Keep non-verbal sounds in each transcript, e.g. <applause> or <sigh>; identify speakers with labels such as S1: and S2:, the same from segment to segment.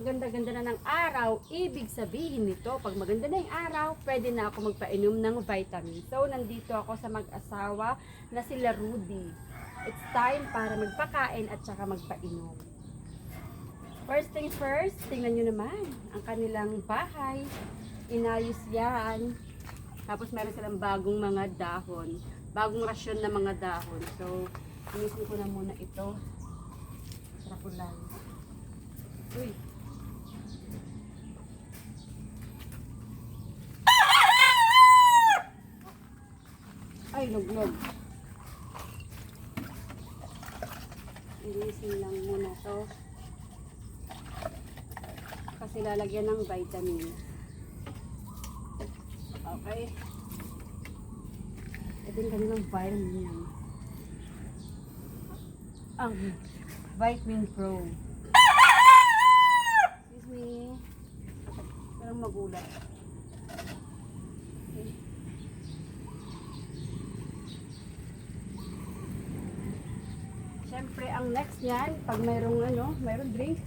S1: ang ganda-ganda na ng araw, ibig sabihin nito, pag maganda na yung araw, pwede na ako magpainom ng vitamin. So, nandito ako sa mag-asawa na sila Rudy. It's time para magpakain at saka magpainom. First thing first, tingnan nyo naman ang kanilang bahay. Inayos yan. Tapos meron silang bagong mga dahon. Bagong rasyon na mga dahon. So, inisin ko na muna ito. Sarap ulan. Uy. Ay, luglog. Inisin lang muna to. Kasi lalagyan ng vitamin. Okay. Ito yung kanilang vitamin. Ang Vitamin Pro. <laughs> Excuse me. Parang magulat. Okay. Siyempre, next niyan, pag mayroong ano, mayroong drinks,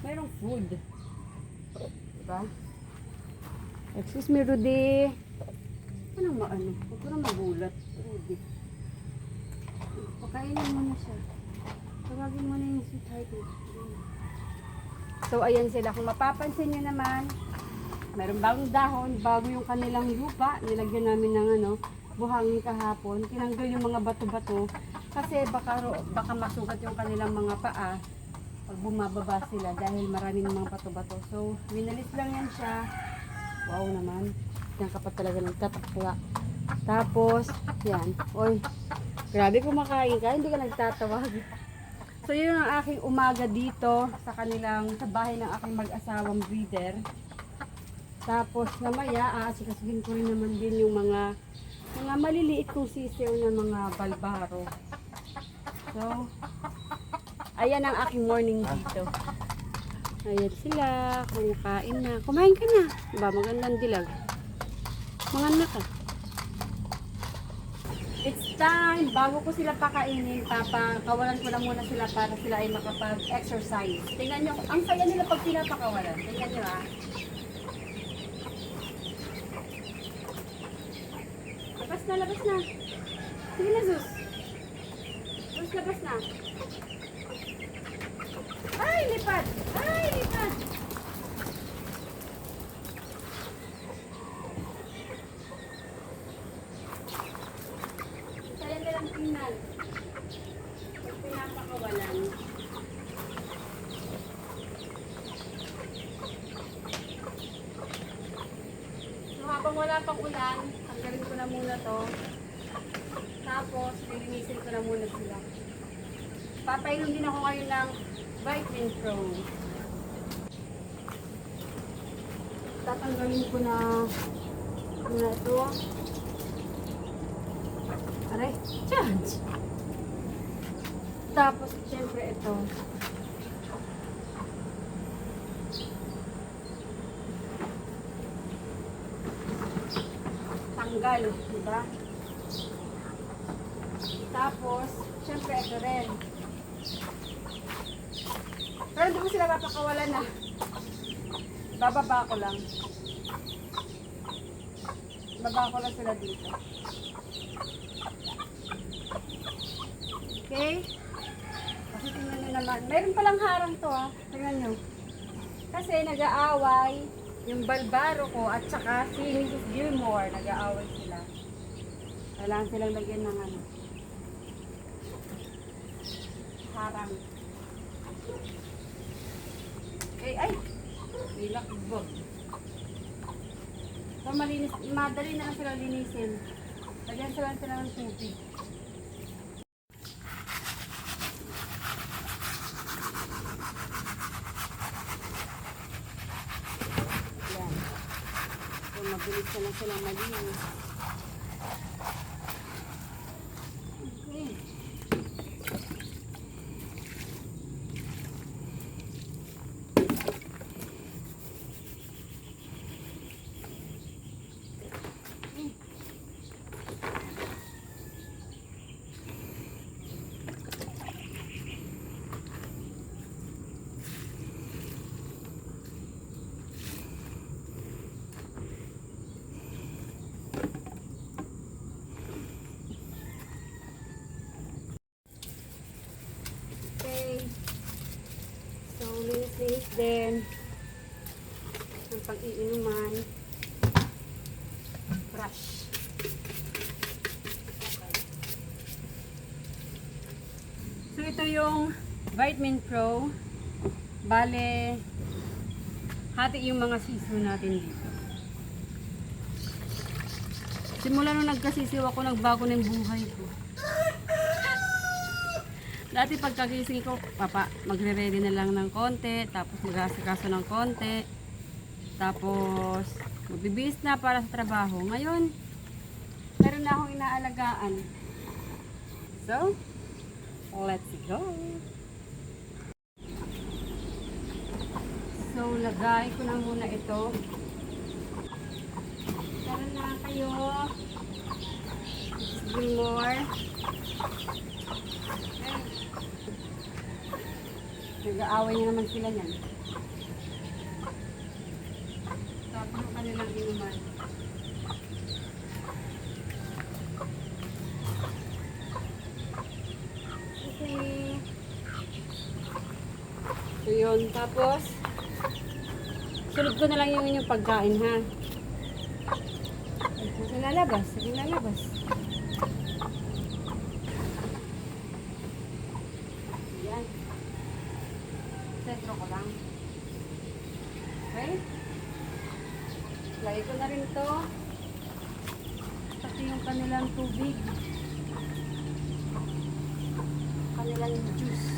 S1: mayroong food. Diba? Excuse me, Rudy. Anong maano? Huwag ko na magulat, Rudy. Pakainin mo na siya. Tawagin mo na yung si Heidi. So, ayan sila. Kung mapapansin nyo naman, mayroong bagong dahon, bago yung kanilang lupa. Nilagyan namin ng ano, buhangin kahapon. Tinanggal yung mga bato-bato. Kasi baka, baka masugat yung kanilang mga paa pag bumababa sila dahil maraming mga bato-bato. So, winalis lang yan siya. Wow naman. Yan kapag talaga nagtatakla. Tapos, yan. Oy, grabe kumakain ka. Hindi ka nagtatawag. So, yun ang aking umaga dito sa kanilang, sa bahay ng aking mag-asawang breeder. Tapos, namaya, aasikasuhin ko rin naman din yung mga mga maliliit kong sisiw na mga balbaro. So, ayan ang aking morning dito. Ayan sila, kumakain na. Kumain ka na. Diba, magandang dilag. Mga anak ka. It's time, bago ko sila pakainin, papakawalan ko na muna sila para sila ay makapag-exercise. Tingnan nyo, ang saya nila pag pinapakawalan. Tingnan nyo ah. Labas na, labas na. Sige na, Sus. Sus, labas na. Ay, lipad! Ay, lipad! Saya nilang tingnan. Pinapakawalan. So habang wala pang ulan, tanggalin ko na muna to. Tapos, lilinisin ko na muna sila. Papainom din ako ngayon ng Vitamin Pro. Tatanggalin ko na muna ito. Aray, charge! Tapos, syempre ito. Tanggal, di ba? Tapos, syempre ito rin. Pero hindi ko sila papakawalan na. Bababa ko lang. Baba ko lang sila dito. Okay? Kasi tingnan nyo naman. Meron palang harang to ah. Tingnan nyo. Kasi nag-aaway yung balbaro ko at saka si Mrs. Gilmore. Nag-aaway sila. Kailangan silang lagyan ng ano. Harang. Eh, ay! Nilakbog. So, malinis, madali na sila linisin. Lagyan sila sila ng tubig. Yan. So, mabilis na lang sila malinis. Linis din. Ang pag-iinuman. Brush. So ito yung Vitamin Pro. Bale, hati yung mga sisiw natin dito. Simula nung nagkasisiw ako, nagbago na yung buhay ko. Dati pagkagising ko, papa, magre-ready na lang ng konti, tapos mag-asikaso ng konti, tapos magbibis na para sa trabaho. Ngayon, meron na akong inaalagaan. So, let's go! So, lagay ko na muna ito. Tara na kayo. Give more. Nag-aaway na naman sila niyan. Tapos yung kanilang inuman. Okay. So yun, tapos sunod ko na lang yung inyong pagkain ha. Sige lalabas, sige lalabas. Yan. Sentro ko lang. Okay? Lagay ko na rin to. Pati yung kanilang tubig. Kanilang juice.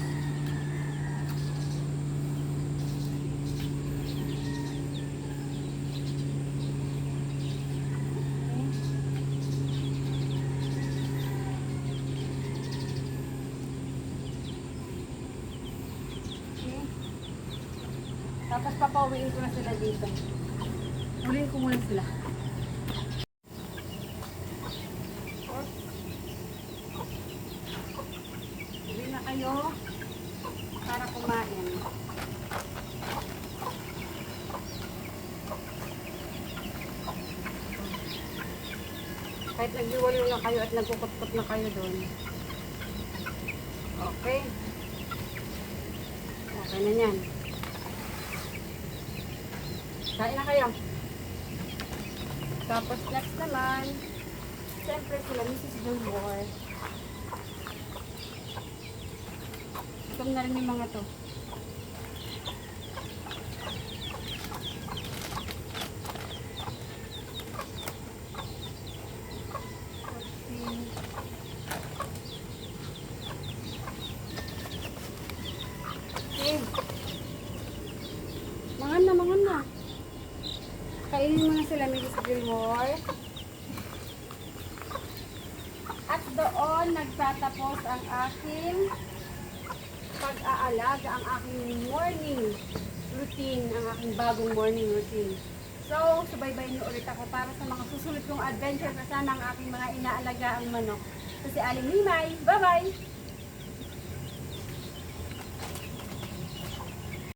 S1: Okay. Tapos papauwiin ko na sila dito. Uliin ko muna sila. Uwi na kayo para kumain. Kahit nagdiwalo na kayo at nagkukutkot na kayo doon. Okay. Okay na yan. Kain na kayo. Tapos next naman, siyempre sila Mrs. Delmore. Gutom na rin yung mga to. Okay. Mangan na, mangan na. Kainin mo na sila, Mrs. Gilmore. At doon nagtatapos ang aking pag-aalaga, ang aking morning routine, ang aking bagong morning routine. So, subaybayin niyo ulit ako para sa mga susunod kong adventure kasama ang aking mga inaalaga ang manok. So, si Aling Limay. Bye-bye!